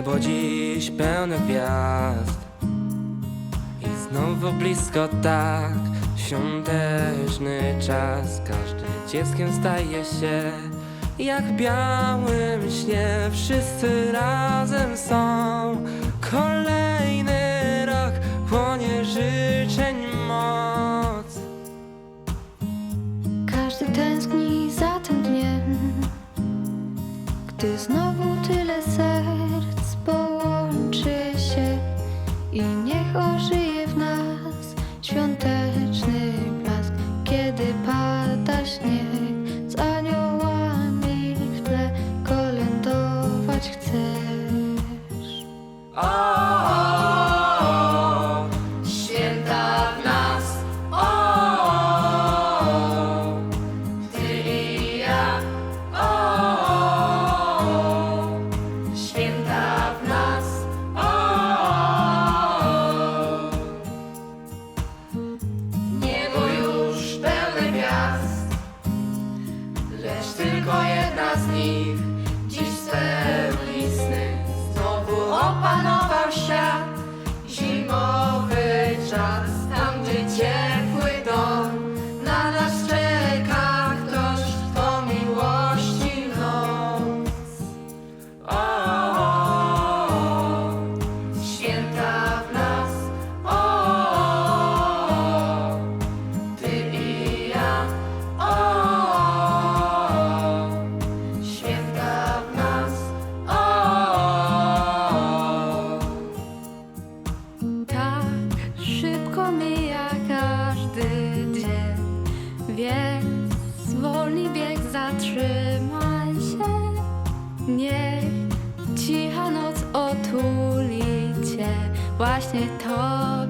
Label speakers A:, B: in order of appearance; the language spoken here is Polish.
A: Niebo dziś pełne gwiazd. I znowu blisko tak Świąteczny czas. Każdy dzieckiem staje się Jak białym śnie. Wszyscy razem są. Kolejny rok Chłonie życzeń moc.
B: Każdy tęskni za tym dniem, gdy znowu tyle niech ożyje
C: tylko jedna z nich dziś spełni sny. Znowu opanował świat,
B: szybko mija każdy dzień, więc zwolnij bieg, zatrzymaj się. Niech cicha noc otuli cię, właśnie to